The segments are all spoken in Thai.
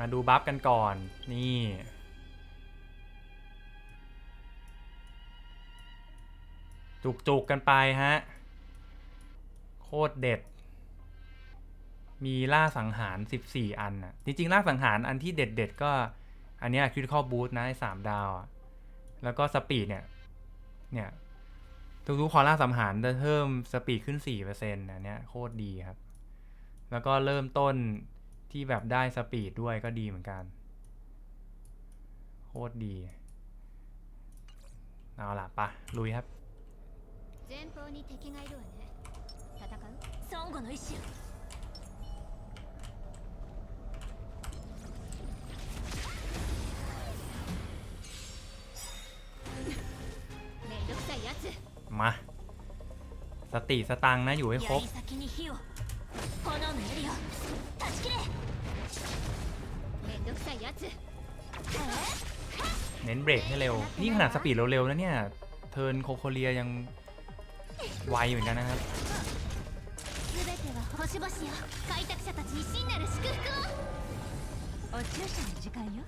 มาดูบัฟกันก่อน นี่จุกๆกันไปฮะ โคตรเด็ด มีล่าสังหาร 14 อันน่ะจริงๆ ล่าสังหารอันที่เด็ดๆ ก็ อันนี้ย critical boost นะไอ้สามดาว แล้วก็สปีดเนี่ย เนี่ยทุกๆ คอล่าสังหารจะเพิ่มสปีดขึ้น 4%อันนี้โคตรดีครับ แล้วก็เริ่มต้น ที่แบบได้สปีดด้วยก็ดีเหมือนกัน โคตรดี เอาล่ะปะลุยครับมาสติสตังนะอยู่ให้ครบ เน้นเบรกให้เร็ว นี่ขนาดสปีดเร็วๆนะเนี่ย เทิร์นโคโคเลียยังไวเหมือนกันนะครับ 全ては星々よ開拓者たちに真なる祝福をお注射の時間よ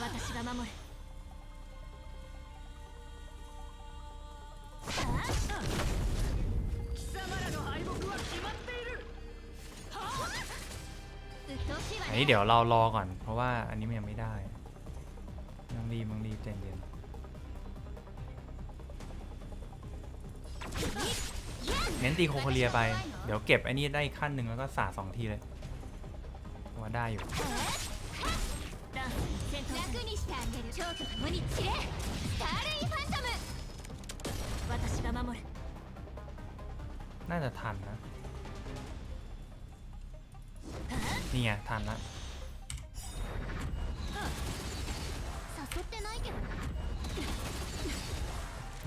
私が守る ี้เดี๋ยวเรารอก่อน เพราะว่าอันนี้มันยังไม่ได้ยังรีบมึงรีบใจเย็นเน้นตีโคโคเลียไป เดี๋ยวเก็บไอ้นี่ได้ขั้นหนึ่งแล้วก็สาสองทีเลยว่าได้อยู่น่าจะทันนะ นี่ไงทันละ 誘ってないけど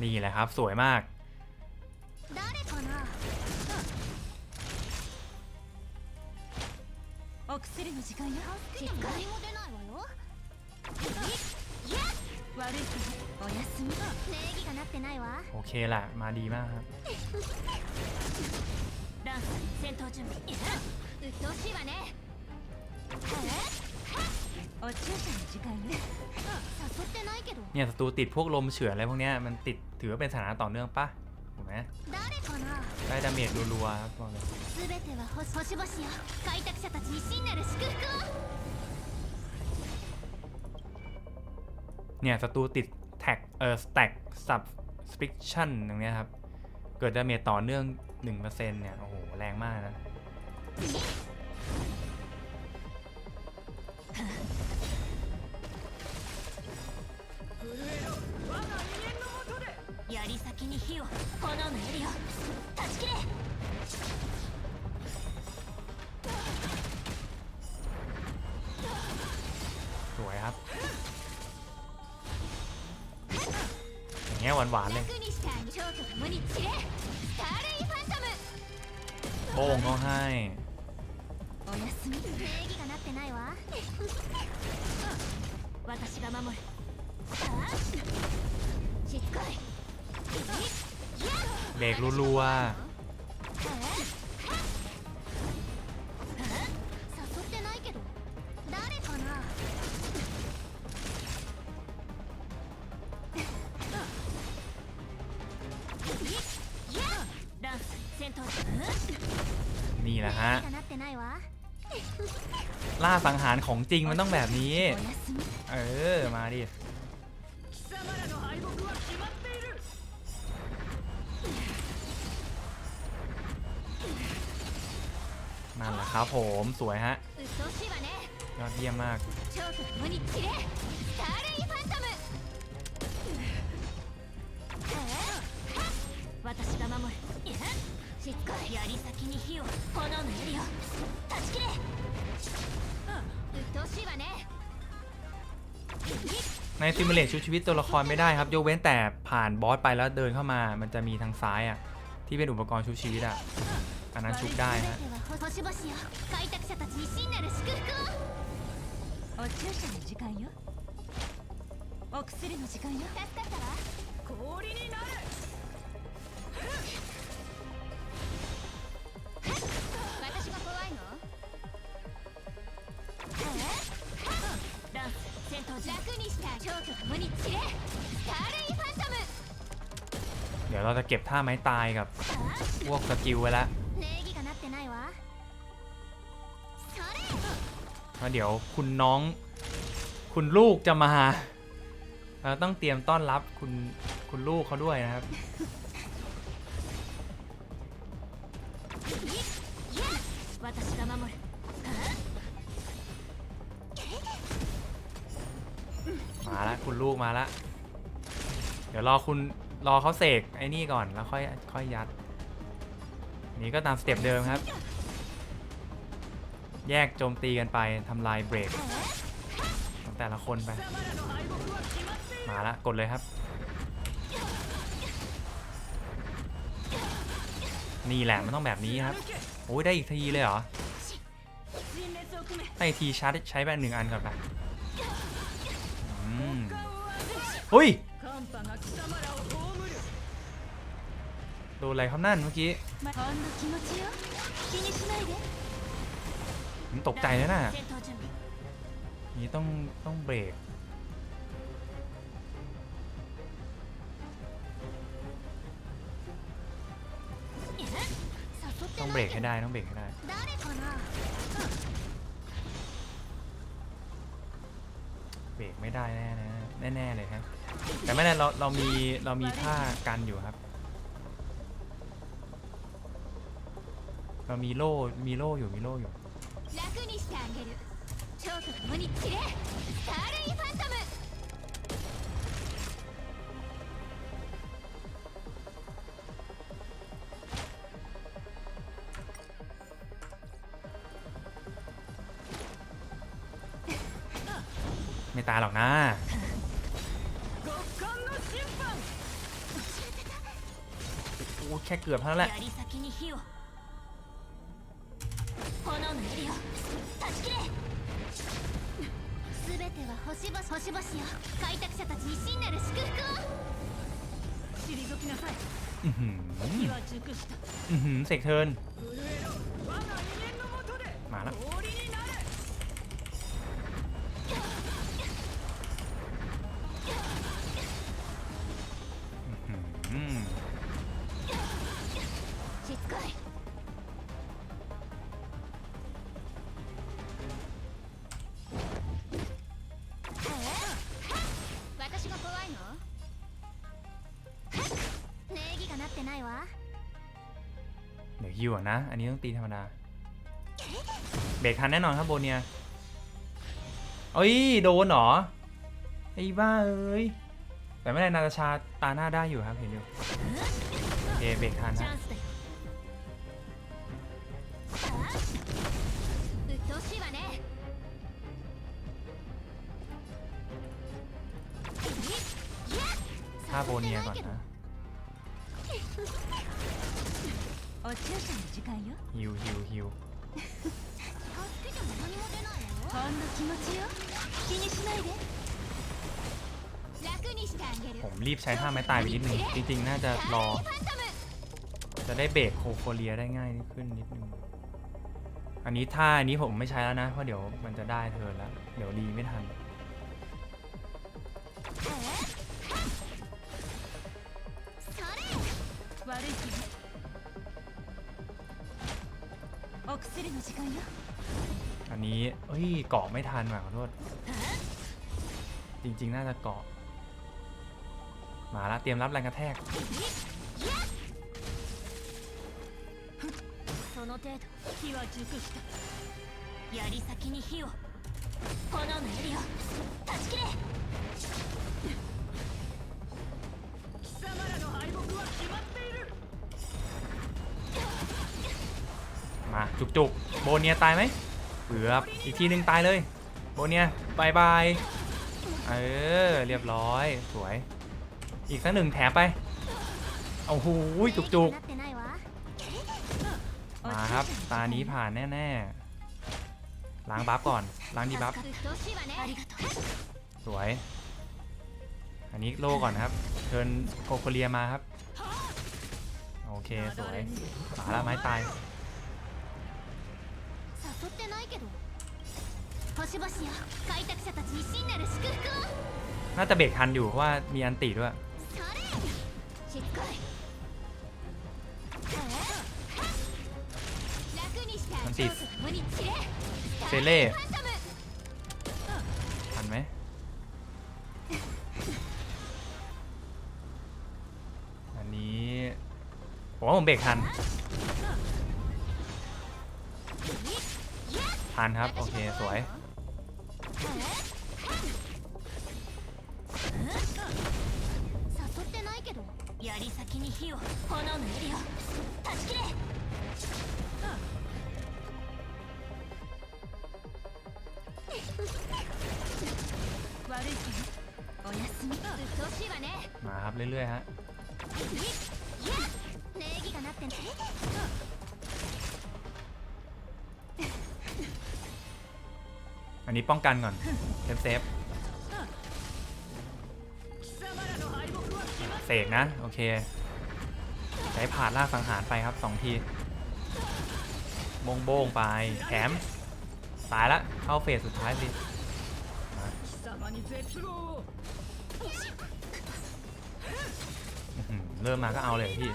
นี่แหละครับ สวยมาก 誰かなお薬の時間よしっかりも出ないわよ悪いけどおやすみ礼儀がなってないわ โอเคแหละ มาดีมากครับ ダンス戦闘準備鬱陶しいわね เนี่ยศัตรูติดพวกลมเฉือนอะไรพวกเนี้ยมันติดถือว่าเป็นสถานะต่อเนื่องปะถูกไหมได้ดาเมจรัวๆครับบอกเลยเนี่ยศัตรูติดแท็กเออสแต็กสับสปิคชั่นอย่างเนี้ยครับ เกิดดาเมจต่อเนื่อง 1%เนี่ย โอ้โห แรงมากนะ 先に火を炎の槍を断ち切れ สวยครับ อย่างเงี้ยหวานๆเลย 楽にしてあげる超極無に散れスターレインファントム โป้งเขาให้ おやすみ礼儀がなってないわ私が守るしつこい เด็กรัวๆนี่แหละฮะ ล่าสังหารของจริงมันต้องแบบนี้ เออ มาดินั่นแหละครับผม สวยฮะ 鬱陶しいわね ยอดเยี่ยมมาก 超極無に散れスターレインファントム私が守るしつこい槍先に火を炎の槍を断ち切れ鬱陶しいわね ในซิมูเลตชุบชีวิตตัวละครไม่ได้ครับ ยกเว้นแต่ผ่านบอสไปแล้วเดินเข้ามา มันจะมีทางซ้ายอ่ะ ที่เป็นอุปกรณ์ชุบชีวิตอ่ะ อันนั้นชุบได้ฮะちっダンス戦闘楽にしたあげと共に散れ誰 ดี๋ยวเราจะเก็บท่าไม้ตายกับพวกสกิลไว้ละแล้วเดี๋ยวคุณน้อง คุณลูกจะมาเราต้องเตรียมต้อนรับคุณคุณลูกเขาด้วยนะครับ มาแล้วคุณลูกมาแล้วเดี๋ยวรอคุณ รอเขาเสกไอ้นี่ก่อนแล้วค่อยค่อยยัด นี่ก็ตามสเต็ปเดิมครับ แยกโจมตีกันไปทำลายเบรกของแต่ละคนไป มาละกดเลยครับ นี่แหละมันต้องแบบนี้ครับ โอ้ยได้อีกทีเลยเหรอไอทีชาร์จใช้แบบหนึ่งอันก่อนไปเฮ้ย ดูอะไรครับนั่นเมื่อกี้ผมตกใจนะน่ะนี่ต้องต้องเบรกต้องเบรกให้ได้ต้องเบรกให้ได้เบรกไม่ได้แน่นะแน่ๆเลยฮะแต่ไม่แน่เราเรามีเรามีท่ากันอยู่ครับ เรามีโล่มีโล่อยู่มีโล่อยู่ไม่ตายหรอกนะโอ้แค่เกือบเท่านั้นแหละ 槍先に火を炎の槍を断ち切れ全ては星々星々よ開拓者たちに真なる祝福を退きなさい อื้อหือ 火は熟した อื้อหือเสกเทิร์น 震えろ我が威厳のもとで มาแล้ว ฮิวนะ อันนี้ต้องตีธรรมดา เบรกทันแน่นอนครับโบเนียเอ้ย โดนหรอ ไอ้บ้าเอ้ย แต่ไม่ได้นาตาชาตาหน้าได้อยู่ครับเห็นอยู่เอเบรกทันนะฆ่าโบเนียก่อนนะ ฮิวฮิวฮิว 助けても何も出ないのほんの気持ちよ気にしないで楽にしてあげる ผมรีบใช้ท่าไม้ตายไปนิดนึง จริงๆ น่าจะรอ ファントム จะได้เบรกโคโคเรียได้ง่ายขึ้นนิดนึง อันนี้ท่าอันนี้ผมไม่ใช้แล้วนะ เพราะเดี๋ยวมันจะได้เทิร์นแล้ว เดี๋ยวรีไม่ทัน それ悪い気ね อันนี้เอ้ยเกาะไม่ทันว่ะขอโทษ จริงๆ น่าจะเกาะ มาละเตรียมรับแรงกระแทก มาจุกจุกโบเนียตายไหมเผือบอีกทีหนึ่งตายเลยโบเนียบายบายเออเรียบร้อยสวย อีกสักหนึ่งแถมไปโอ้โหจุกจุกมาครับตานี้ผ่านแน่ๆล้างบัฟก่อนล้างดีบัฟสวย อันนี้โลก่อนครับเชิญโคโคเลียมาครับโอเค สวยตายแล้วไม้ตาย 誘ってないけど星々や開拓者たちに真なる祝福をน่าจะเบรกทันอยู่เพราะว่ามีอันติด้วยอัしっかりเซเล่ทันไหมอันนี้ผมว่าผมเบรกทัน ทันครับ โอเค สวย 誘ってないけど槍先に火を炎のエリア断ち切れ悪いけどおやすみうっとうしいわね มาครับ เรื่อยๆฮะ 礼儀がなってね อันนี้ป้องกันก่อนเซฟเซฟเสกนะ โอเคใช้ผ่านล่ากสังหารไปครับสองทีโบงโบงๆไปแถมตายละเข้าเฟสสุดท้ายสิอื้อหือเริ่มมาก็เอาเลยพี่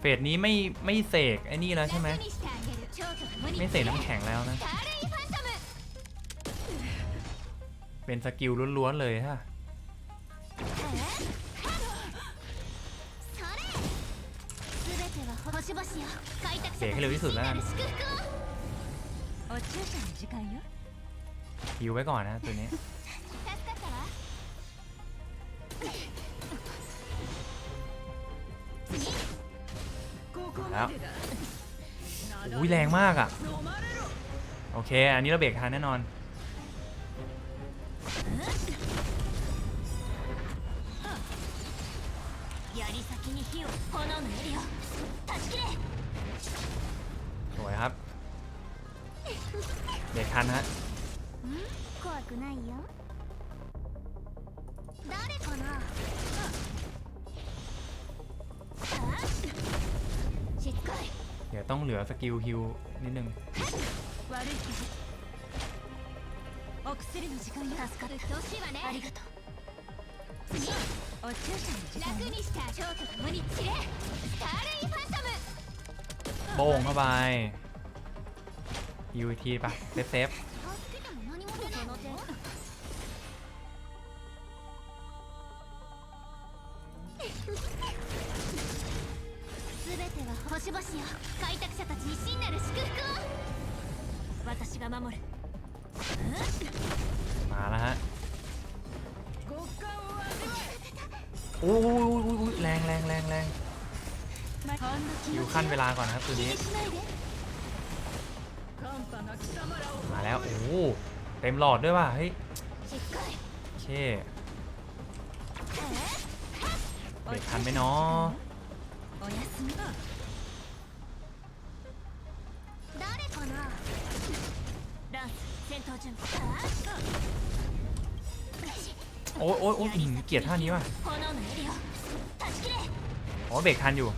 เฟสนี้ไม่ไม่เสกไอ้นี่แล้วใช่ไหมไม่เสกน้ำแข็งแล้วนะ เป็นสกิลล้วนๆเลยฮะเสกให้เร็วที่สุดแล้วฮิวไว้ก่อนนะตัวนี้ แล้วอุ้ยแรงมากอะ่ะ โอเค อันนี้เราเบรกทันแน่นอน สวยครับ เบรกทันฮะ เดี๋ยวต้องเหลือสกิลฮิวนิดนึงโบ่งเข้าไปยูทีปะเซเซฟ อยู่ขั้นเวลาก่อนนะครับตัวนี้ มาแล้ว โอ้เต็มหลอดด้วยว่ะ เฮ้ยโอเคเบรกทันไหมเนาะโอ้ยโอ้ยโอ้ยเกลียดท่านี้ว่ะอ๋อเบรกทันอยู่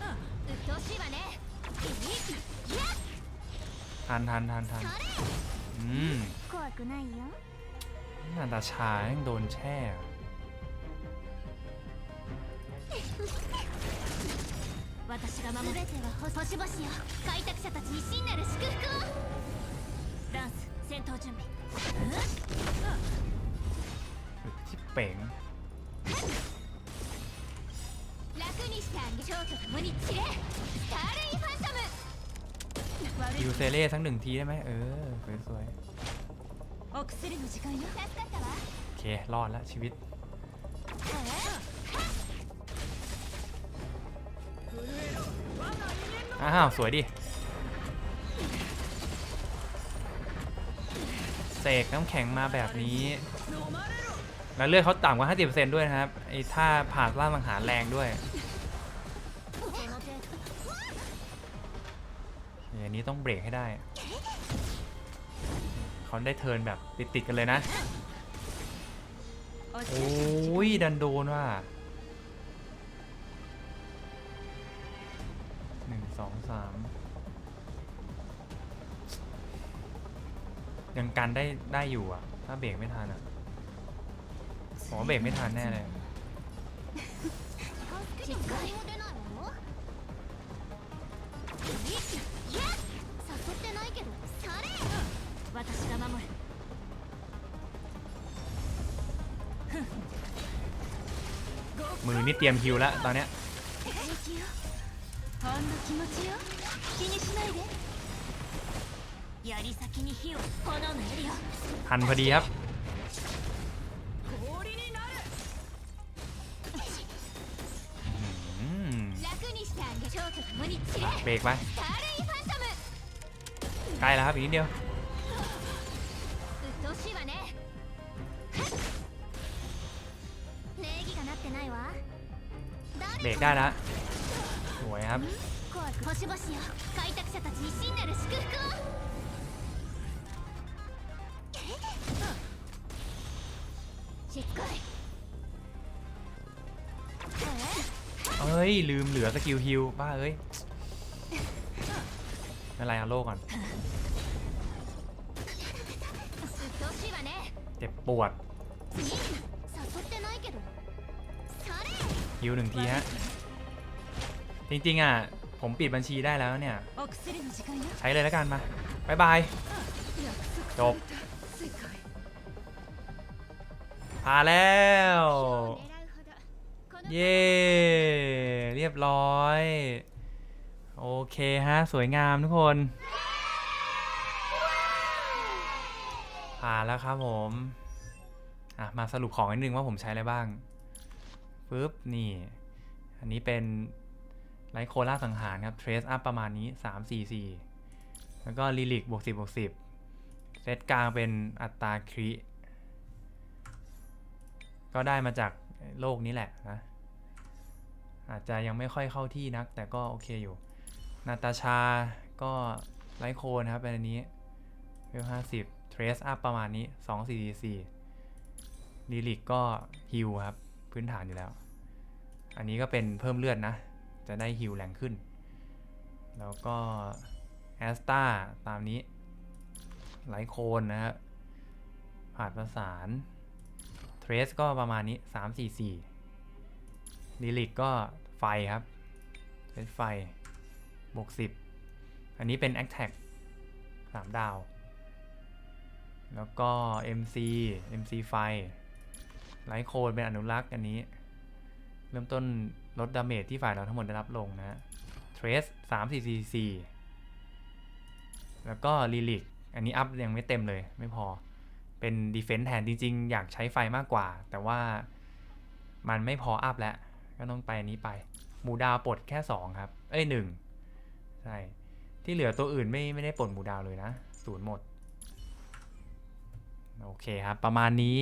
ทันทันทันทัน それ อืม 怖くないよ นาตาชายังโดนแช่ 私が守る全ては星々よ開拓者たちに真なる祝福をランス戦闘準備 ชิบเป๋ง 楽にしてあげ超極無に散れスターレイファントム悪い ฮิวเซเล่สักหนึ่งทีได้ไหมเออ สวย お薬の時間よ助かったわ ๆ โอเค รอดแล้วชีวิต อ้าว สวยดิ เสกน้ำแข็งมาแบบนี้ แล้วเลือดเขาต่ำกว่า 50%ด้วยนะครับ ไอ้ท่าผ่าล่าสังหารแรงด้วย นี้ต้องเบรกให้ได้เขาได้เทินแบบติดๆกันเลยนะ โอ้ยดันโดนว่ะหนึ่งสองสามยังกันได้ได้อยู่อะ ถ้าเบรกไม่ทันอะผมว่าเบรกไม่ทันแน่เลย นี่เตรียมฮิวแล้วตอนเนี้ยทันพอดีครับเบรกไปใกล้แล้วครับอีกนิดเดียว เบรกได้นะสวยครับเอ้ย ลืมเหลือสกิลฮิลบ้าเอ้ยอะไรอะโลก่อน เจ็บปวด ฮิวหนึ่งทีฮะ จริงๆอะ ผมปิดบัญชีได้แล้วเนี่ย ใช้เลยแล้วกันมาบายบาย จบผ่าแล้ว เย่เรียบร้อย โอเคฮะ สวยงามทุกคนผ่านแล้วครับผม อะ มาสรุปของนิดนึงว่าผมใช้อะไรบ้าง ปึ๊บนี่ อันนี้เป็นไลโคล่าสังหารครับเทรสอัพประมาณนี้ 3 4 4 แล้วก็ลิลิกบวก10บวก10เซตกลางเป็นอัตราคริก็ได้มาจากโลกนี้แหละนะ อาจจะยังไม่ค่อยเข้าที่นัก แต่ก็โอเคอยู่ นาตาชาก็ไลโคนครับเป็นอันนี้เวลห้าสิบเทรสอัพประมาณนี้สองสี่สี่ลิลิกก็ฮิลครับ พื้นฐานอยู่แล้ว อันนี้ก็เป็นเพิ่มเลือดนะ จะได้ฮิลแรงขึ้น แล้วก็แอสตาตามนี้ไลท์โคนนะฮะผ่านประสานเทรสก็ประมาณนี้ 3 4 4ลิลิกก็ไฟครับเทรสไฟบวก10 อันนี้เป็น a t t a c k 3ดาว แล้วก็ MC MC ไฟไลท์โคนเป็นอนุรักษ์อันนี้ เริ่มต้นลดดาเมจที่ฝ่ายเราทั้งหมดได้รับลงนะเทรส3 4 4 4แล้วก็ลิลิกอันนี้อัพยังไม่เต็มเลยไม่พอ เป็นดีเฟน s e แทนจริงๆ อยากใช้ไฟมากกว่า แต่ว่ามันไม่พออัพแล้ว ก็ต้องไปอันนี้ไป หมูดาวปลดแค่ 2 ครับ เอ้ยหนึ่งใช่ ที่เหลือตัวอื่นไม่ไม่ได้ปลดหมูดาวเลยนะศูนย์หมด โอเคครับ ประมาณนี้